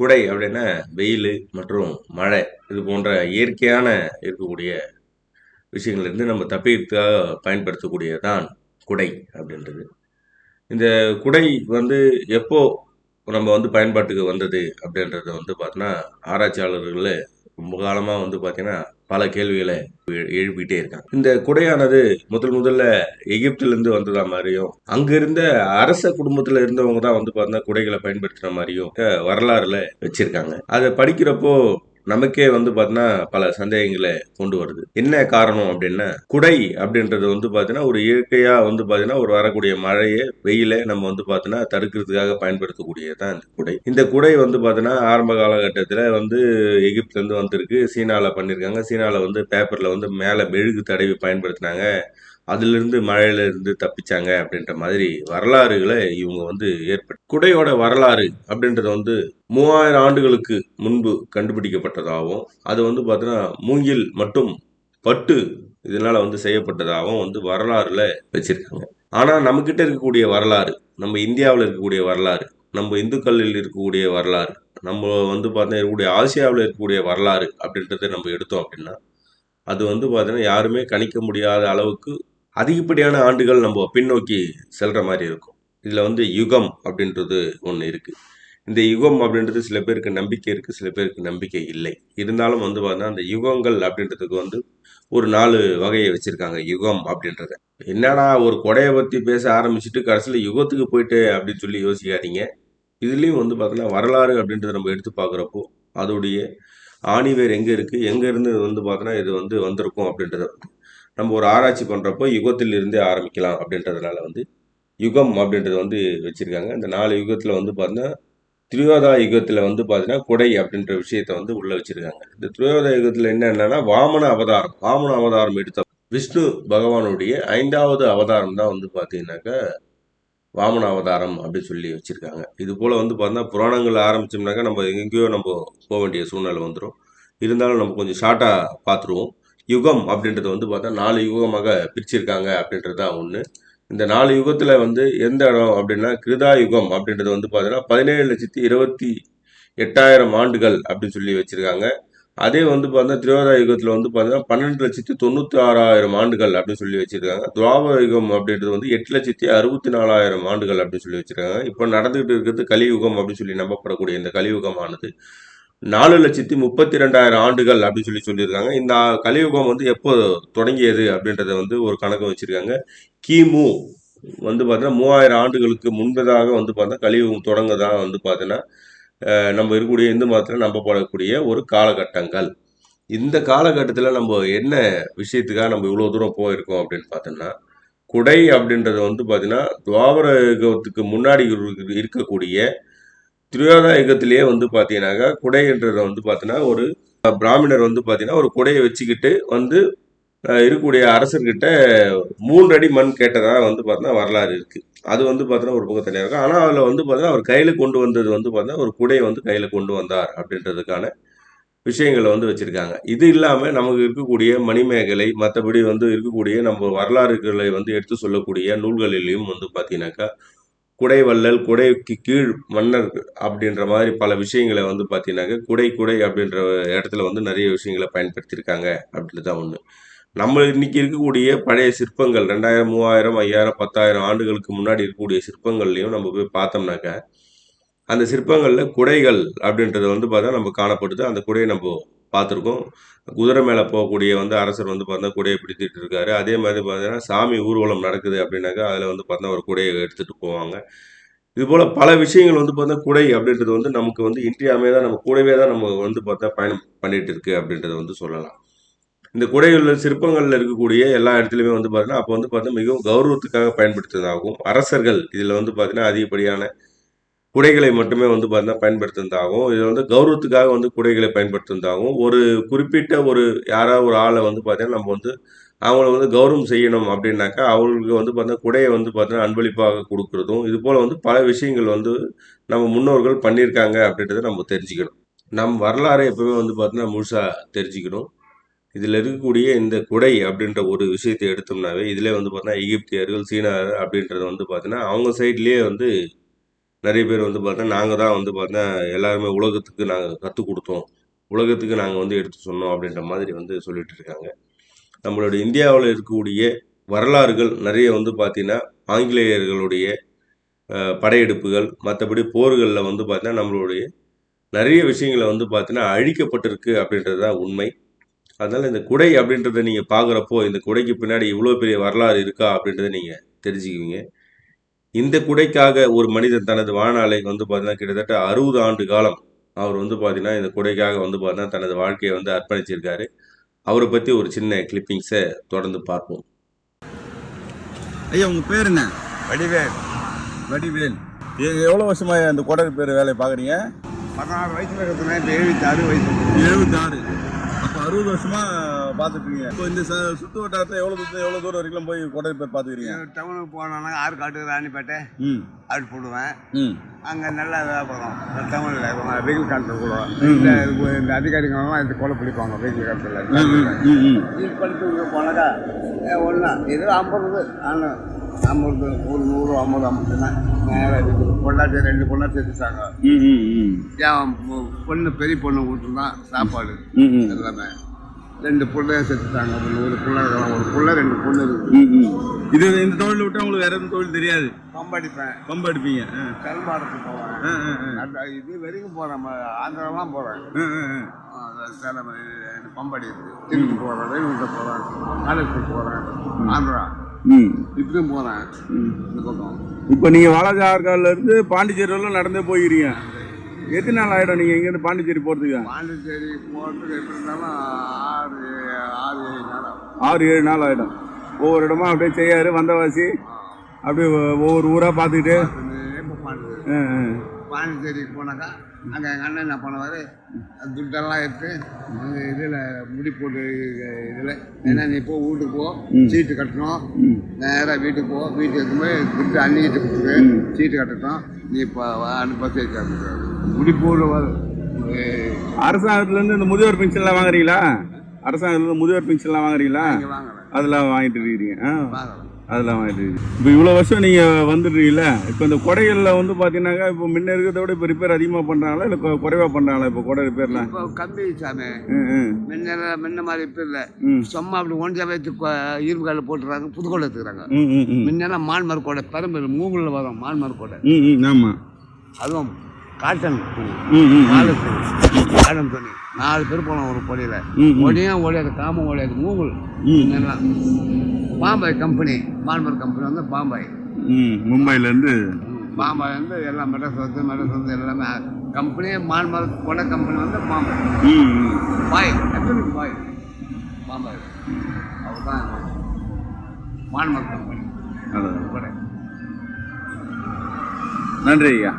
குடை அப்படின்னா வெயில் மற்றும் மழை இது போன்ற இயற்கையான இருக்கக்கூடிய விஷயங்கள்லேருந்து நம்ம தப்பிக்கிறதுக்காக பயன்படுத்தக்கூடியதான் குடை அப்படின்றது. இந்த குடை வந்து எப்போ நம்ம வந்து பயன்பாட்டுக்கு வந்தது அப்படின்றத வந்து பார்த்தோன்னா ஆராய்ச்சியாளர்கள் ரொம்ப காலமாக வந்து பார்த்திங்கன்னா பல கேள்விகளை எழுப்பிட்டே இருக்காங்க. இந்த குடையானது முதல் முதல்ல எகிப்திலிருந்து வந்ததா மாதிரியும் அங்க இருந்த அரச குடும்பத்துல இருந்தவங்க தான் வந்து பார்த்தா குடைகளை பயன்படுத்துற மாதிரியும் வரலாறுல வச்சிருக்காங்க. அதை படிக்கிறப்போ நமக்கே வந்து பார்த்தீங்கன்னா பல சந்தேகங்களை கொண்டு வருது. என்ன காரணம் அப்படின்னா குடை அப்படின்றது வந்து பார்த்தீங்கன்னா ஒரு இயற்கையாக வந்து பார்த்தீங்கன்னா ஒரு வரக்கூடிய மழையை வெயிலை நம்ம வந்து பார்த்தீங்கன்னா தடுக்கிறதுக்காக பயன்படுத்தக்கூடியது தான் இந்த குடை. இந்த குடை வந்து பார்த்தீங்கன்னா ஆரம்ப காலகட்டத்தில் வந்து எகிப்துலேருந்து வந்திருக்கு சீனாவில் பண்ணியிருக்காங்க சீனாவில் வந்து பேப்பரில் வந்து மேலே மெழுகு தடவி பயன்படுத்தினாங்க. அதிலிருந்து மழையிலிருந்து தப்பிச்சாங்க அப்படின்ற மாதிரி வரலாறுகளை இவங்க வந்து ஏற்பட்டு குடையோட வரலாறு அப்படின்றது வந்து மூவாயிரம் ஆண்டுகளுக்கு முன்பு கண்டுபிடிக்கப்பட்டதாகவும் அது வந்து பார்த்தீங்கன்னா மூங்கில் மற்றும் பட்டு இதனால வந்து செய்யப்பட்டதாகவும் வந்து வரலாறுல வச்சிருக்காங்க. ஆனால் நம்மக்கிட்ட இருக்கக்கூடிய வரலாறு நம்ம இந்தியாவில் இருக்கக்கூடிய வரலாறு நம்ம இந்துக்களில் இருக்கக்கூடிய வரலாறு நம்ம வந்து பார்த்தீங்கன்னா இருக்கக்கூடிய ஆசியாவில் இருக்கக்கூடிய வரலாறு அப்படின்றத நம்ம எடுத்தோம் அப்படின்னா அது வந்து பார்த்தீங்கன்னா யாருமே கணிக்க முடியாத அளவுக்கு அதிகப்படியான ஆண்டுகள் நம்ம பின்னோக்கி செல்ற மாதிரி இருக்கும். இதில் வந்து யுகம் அப்படின்றது ஒன்று இருக்கு. இந்த யுகம் அப்படின்றது சில பேருக்கு நம்பிக்கை இருக்கு சில பேருக்கு நம்பிக்கை இல்லை. இருந்தாலும் வந்து பார்த்தீங்கன்னா அந்த யுகங்கள் அப்படின்றதுக்கு வந்து ஒரு நாலு வகையை வச்சிருக்காங்க யுகம் அப்படின்றத. என்னடா ஒரு கொடையை பற்றி பேச ஆரம்பிச்சுட்டு கடைசியில் யுகத்துக்கு போயிட்டு அப்படின்னு சொல்லி யோசிக்காதீங்க. இதுலேயும் வந்து பார்த்தீங்கன்னா வரலாறு அப்படின்றத நம்ம எடுத்து பார்க்குறப்போ அதோடைய ஆணிவேர் எங்கே இருக்குது எங்கேருந்து வந்து பார்த்தோன்னா இது வந்து வந்திருக்கும் அப்படின்றத நம்ம ஒரு ஆராய்ச்சி பண்ணுறப்போ யுகத்தில் இருந்தே ஆரம்பிக்கலாம் அப்படின்றதுனால வந்து யுகம் அப்படின்றது வந்து வச்சுருக்காங்க. இந்த நாலு யுகத்தில் வந்து பார்த்தீங்கன்னா திரியோதா யுகத்தில் வந்து பார்த்தீங்கன்னா குடை அப்படின்ற விஷயத்த வந்து உள்ளே வச்சுருக்காங்க. இந்த திரியோதா யுகத்தில் என்ன வாமன அவதாரம் வாமன அவதாரம் எடுத்த விஷ்ணு பகவானுடைய ஐந்தாவது அவதாரம் தான் வந்து பார்த்தீங்கன்னாக்கா வாமன அவதாரம் அப்படின்னு சொல்லி வச்சுருக்காங்க. இது போல் வந்து பார்த்தீங்கன்னா புராணங்கள் ஆரம்பிச்சோம்னாக்கா நம்ம எங்கேயோ நம்ம போக வேண்டிய சூழ்நிலை வந்துடும் இருந்தாலும் நம்ம கொஞ்சம் ஷார்ட்டாக பார்த்துருவோம் யுகம் அப்படின்றது வந்து பார்த்தா நாலு யுகமாக பிரிச்சிருக்காங்க அப்படின்றது தான் ஒன்று இந்த நாலு யுகத்தில் வந்து எந்த இடம் அப்படின்னா கிருதா யுகம் அப்படின்றது வந்து பார்த்தீங்கன்னா பதினேழு லட்சத்தி இருபத்தி எட்டாயிரம் ஆண்டுகள் அப்படின்னு சொல்லி வச்சுருக்காங்க. அதே வந்து பார்த்தீங்கன்னா திரோதா யுகத்தில் வந்து பார்த்தீங்கன்னா பன்னெண்டு லட்சத்தி தொண்ணூற்றி ஆறாயிரம் ஆண்டுகள் அப்படின்னு சொல்லி வச்சுருக்காங்க. துவாபர யுகம் அப்படின்றது வந்து எட்டு லட்சத்தி அறுபத்தி நாலாயிரம் ஆண்டுகள் அப்படின்னு சொல்லி வச்சுருக்காங்க. இப்போ நடந்துகிட்டு இருக்கிறது கலியுகம் அப்படின்னு சொல்லி நம்பப்படக்கூடிய இந்த கலியுகமானது. நாலு லட்சத்தி முப்பத்தி ரெண்டாயிரம் ஆண்டுகள் அப்படின்னு சொல்லி சொல்லியிருக்காங்க. இந்த கலியுகம் வந்து எப்போ தொடங்கியது அப்படின்றத வந்து ஒரு கணக்கு வச்சிருக்காங்க. கிமு வந்து பார்த்தீங்கன்னா மூவாயிரம் ஆண்டுகளுக்கு முன்பதாக வந்து பார்த்தா கலியுகம் தொடங்கதான் வந்து பார்த்தீங்கன்னா நம்ம இருக்கக்கூடிய இந்து மதத்தில் நம்பப்படக்கூடிய ஒரு காலகட்டங்கள். இந்த காலகட்டத்தில் நம்ம என்ன விஷயத்துக்காக நம்ம இவ்வளோ தூரம் போயிருக்கோம் அப்படின்னு பார்த்தோம்னா குடை அப்படின்றது வந்து பார்த்தீங்கன்னா துவாபர யுகத்துக்கு முன்னாடி இருக்கக்கூடிய திரியோதா யுகத்திலேயே வந்து பார்த்தீங்கன்னாக்கா குடைன்றத வந்து பார்த்தீங்கன்னா ஒரு பிராமணர் வந்து பார்த்தீங்கன்னா ஒரு குடையை வச்சுக்கிட்டு வந்து இருக்கக்கூடிய அரசர்கிட்ட மூன்று அடி மண் கேட்டதாக வந்து பார்த்தீங்கன்னா வரலாறு இருக்குது அது வந்து பார்த்தீங்கன்னா ஒரு பக்கம் தனியாக இருக்கும் ஆனால் அதில் வந்து பார்த்தீங்கன்னா அவர் கையில் கொண்டு வந்தது வந்து பார்த்தீங்கன்னா ஒரு குடையை வந்து கையில் கொண்டு வந்தார் அப்படின்றதுக்கான விஷயங்களை வந்து வச்சுருக்காங்க. இது இல்லாமல் நமக்கு இருக்கக்கூடிய மணிமேகலை மற்றபடி வந்து இருக்கக்கூடிய நம்ம வரலாறுகளை வந்து எடுத்து சொல்லக்கூடிய நூல்களிலையும் வந்து பார்த்தீங்கன்னாக்கா குடைவள்ளல் குடைக்கு கீழ் மன்னர் அப்படின்ற மாதிரி பல விஷயங்களை வந்து பார்த்தீங்கன்னாக்கா குடை குடை அப்படின்ற இடத்துல வந்து நிறைய விஷயங்களை பயன்படுத்தியிருக்காங்க அப்படின்றது தான் ஒன்று நம்ம இன்னைக்கு இருக்கக்கூடிய பழைய சிற்பங்கள் ரெண்டாயிரம் மூவாயிரம் ஐயாயிரம் பத்தாயிரம் ஆண்டுகளுக்கு முன்னாடி இருக்கக்கூடிய சிற்பங்கள்லையும் நம்ம போய் பார்த்தோம்னாக்க அந்த சிற்பங்களில் குடைகள் அப்படின்றது வந்து பார்த்தா நம்ம காணப்படுது. அந்த குடையை நம்ம பார்த்துருக்கோம். குதிரை மேலே போகக்கூடிய வந்து அரசர் வந்து பார்த்தா குடையை பிடித்திட்டு இருக்காரு. அதே மாதிரி பார்த்தீங்கன்னா சாமி ஊர்வலம் நடக்குது அப்படின்னாக்கா அதில் வந்து பார்த்தா ஒரு குடையை எடுத்துகிட்டு போவாங்க. இது போல் பல விஷயங்கள் வந்து பார்த்தா குடை அப்படின்றது வந்து நமக்கு வந்து இன்றியமையாக நம்ம கூடவே தான் நம்ம வந்து பார்த்தா பயணம் பண்ணிட்டு இருக்கு அப்படின்றத வந்து சொல்லலாம். இந்த குடைகளில் சிற்பங்களில் இருக்கக்கூடிய எல்லா இடத்துலையுமே வந்து பார்த்தீங்கன்னா அப்போ வந்து பார்த்தீங்கன்னா மிகவும் கௌரவத்துக்காக பயன்படுத்துவதாகவும் அரசர்கள் இதில் வந்து பார்த்தீங்கன்னா அதிகப்படியான குடைகளை மட்டுமே வந்து பார்த்தீங்கன்னா பயன்படுத்துனதாகவும் இது வந்து கௌரவத்துக்காக வந்து குடைகளை பயன்படுத்துனதாகவும் ஒரு குறிப்பிட்ட ஒரு யாராவது ஒரு ஆளை வந்து பார்த்தீங்கன்னா நம்ம வந்து அவங்கள வந்து கௌரவம் செய்யணும் அப்படின்னாக்கா அவங்களுக்கு வந்து பார்த்தீங்கன்னா குடையை வந்து பார்த்தீங்கன்னா அன்பளிப்பாக கொடுக்குறதும் இது போல் வந்து பல விஷயங்கள் வந்து நம்ம முன்னோர்கள் பண்ணியிருக்காங்க அப்படின்றத நம்ம தெரிஞ்சுக்கணும். நம் வரலாறை எப்பவுமே வந்து பார்த்தீங்கன்னா முழுசாக தெரிஞ்சுக்கணும். இதில் இருக்கக்கூடிய இந்த குடை அப்படின்ற ஒரு விஷயத்தை எடுத்தோம்னாவே இதிலே வந்து பார்த்தீங்கன்னா எகிப்தியர்கள் சீனார் அப்படின்றது வந்து பார்த்தீங்கன்னா அவங்க சைட்லேயே வந்து நிறைய பேர் வந்து பார்த்தா நாங்கள் தான் வந்து பார்த்தா எல்லாருமே உலகத்துக்கு நாங்கள் கற்றுக் கொடுத்தோம். உலகத்துக்கு நாங்கள் வந்து எடுத்து சொன்னோம் அப்படின்ற மாதிரி வந்து சொல்லிட்டு இருக்காங்க. நம்மளுடைய இந்தியாவில் இருக்கக்கூடிய வரலாறுகள் நிறைய வந்து பார்த்தீங்கன்னா ஆங்கிலேயர்களுடைய படையெடுப்புகள் மற்றபடி போர்களில் வந்து பார்த்தீங்கன்னா நம்மளுடைய நிறைய விஷயங்களை வந்து பார்த்தீங்கன்னா அழிக்கப்பட்டிருக்கு அப்படின்றது தான் உண்மை. அதனால் இந்த குடை அப்படின்றத நீங்கள் பார்க்குறப்போ இந்த குடைக்கு பின்னாடி இவ்வளோ பெரிய வரலாறு இருக்கா அப்படின்றத நீங்கள் தெரிஞ்சுக்குவீங்க. இந்த குடைக்காக ஒரு மனிதன் தனது வாழ்நாளை வந்து பார்த்தீங்கன்னா கிட்டத்தட்ட அறுபது ஆண்டு காலம் அவர் வந்து பார்த்தீங்கன்னா இந்த குடைக்காக வந்து பார்த்தீங்கன்னா தனது வாழ்க்கையை வந்து அர்ப்பணிச்சிருக்காரு. அவரை பற்றி ஒரு சின்ன கிளிப்பிங்ஸை தொடர்ந்து பார்ப்போம். ஐயா உங்க பேர் என்ன? வடிவேல். வடிவேல். எ- எவ்வளவு வருஷமா இந்த குடை பேர் வேலையை பாக்குறீங்க பதினாறு வயசுல இருக்கிறேன் இப்போ எழுபத்தாறு வயசு. எழுபத்தாறு. அறுபது வருஷமா பார்த்துட்டு இருக்கீங்க இப்போ இந்த ச- சுத்து வட்டாரத்தில் எவ்வளவு தூரம் எவ்வளவு தூரம் வரைக்கும் போய் குடை பேர் பார்த்துக்கிறீங்க? டவுனுக்கு போனோன்னா ஆறுகாட்டு ராணிப்பேட்டை. ம். ஆடு போடுவேன். ம். அங்கே நல்லா வியாபாரம் டவுனில் வெயில் காலத்தில் கூட. இந்த அதிகாரிகளெல்லாம் இந்த கொலை பிடிப்பாங்க வெயில் காலத்தில். படித்து போனாக்கா ஒன்றா இது ஐம்பது ஆனால் ஐம்பது ஒரு நூறு ஐம்பது ஐம்பதுன்னா பொண்டாட்டி ரெண்டு பொண்ணா சேர்த்துட்டாங்க. ம் ம் ம். என் பொ- பொண்ணு பெரிய பொண்ணு வீட்டுலாம் சாப்பாடு ம் ம். எல்லாமே. ரெண்டு பிள்ளைய செத்துட்டாங்க ஒரு பிள்ளை இருக்கலாம். ஒரு பிள்ளை ரெண்டு பொண்ணு ம் இது இந்த தொழில் விட்டு உங்களுக்கு வேற எதுவும் தொழில் தெரியாது? பம்படிப்பேன் பம்பு அடிப்பீங்க. ஆ. கல்மாடத்துக்கு போவேன். இது வரைக்கும் போகிறேன் ஆந்திராலாம் போகிறேன். சேலம் பம்படி இருக்குது திருச்சி போகிறேன் ரயில்வே போகிறேன் காலேஜுக்கு போகிறேன் ஆந்திரா. ம். இப்படியும் போகிறேன் இந்த பக்கம். இப்போ நீங்க வாலாஜா ஆற்காடுல இருந்து பாண்டிச்சேரி வரலும் நடந்தே போயிருக்கீங்க. எத்தனை நாள் ஆயிடும் நீங்க இங்க இருந்து பாண்டிச்சேரி போறதுக்கு? பாண்டிச்சேரி போகிறதுக்கு எப்படி இருந்தாலும் ஆறு ஆறு ஏழு நேரம் ஆறு ஏழு நாள் ஆயிடும். ஒவ்வொரு இடமா அப்படியே செய்யாரு வந்தவாசி அப்படியே ஒவ்வொரு ஊரா பார்த்துக்கிட்டு. ஆ, ஆ. பாண்டிச்சேரிக்கு போனாக்கா அங்கே எங்கள் அண்ணன் என்ன பண்ணுவார்? துட்டெல்லாம் எடுத்து இதில் முடி போட்டு இதில். ஏன்னா நீ போ வீட்டுக்கு போ. சீட்டு கட்டணும். நேராக வீட்டுக்கு போ. வீட்டுக்கு எடுத்தும்போது துட்டு அன்னிக்கிட்டு கொடுத்துரு. சீட்டு கட்டட்டும். நீ இப்போ அனுப்ப சேர்த்து முடி போடுவார். அரசாங்கத்துல இருந்து இந்த முதியோர் பென்ஷன்லாம் வாங்குறீங்களா? அரசாங்கத்துல இருந்து முதியோர் பென்ஷன்லாம் வாங்குறீங்களா? அதெல்லாம் வாங்கிட்டு இருக்கிறீங்க ஆ. வாங்கலாம் அதெல்லாம் வாங்கிட்டு இப்போ இவ்வளோ வருஷம் நீங்கள் வந்துடுறீங்களா இப்போ இந்த கொடைகளில் வந்து பார்த்தீங்கன்னாக்கா இப்போ முன்ன இருக்கிறத விட இப்போ ரிப்பேர் அதிகமாக பண்ணுறாங்களா இல்லை குறைவாக பண்ணுறாங்களா இப்போ கொடை ரிப்பேர்லாம் இப்போ கம்பி சாமி. முன்ன முன்ன மாதிரி இப்போ இல்லை. சும்மா அப்படி ஒன்றியா வைத்து இரும்பு காலில் போட்டுறாங்க புதுக்கோட்டை எடுத்துக்கிறாங்க. முன்னெல்லாம் மான்மர் கோடை பெரம்பு மூங்கில் வரும் மான்மர் கோடை ஆமாம் அதுவும் காட்டன் துணி நாலு துணி காட்டன் துணி நாலு பேர் போனோம் ஒரு பொடியில். ஒடியும் ஓடியாது காமம் ஓடியாது மூங்கல். ம். எல்லாம் பாம்பாய் கம்பெனி மான்மர் கம்பெனி வந்து பாம்பாய் ம் மும்பைலேருந்து பாம்பாய் வந்து எல்லாம் மெட்ராஸ் வந்து மெட்ராஸ் வந்து எல்லாமே கம்பெனி மான்மர் கொடை கம்பெனி வந்து பாம்பாய் பாய் எத்தனை பாய். பாம்பாய் அவர் தான் மான்மர் கம்பெனி கொடை நன்றி ஐயா.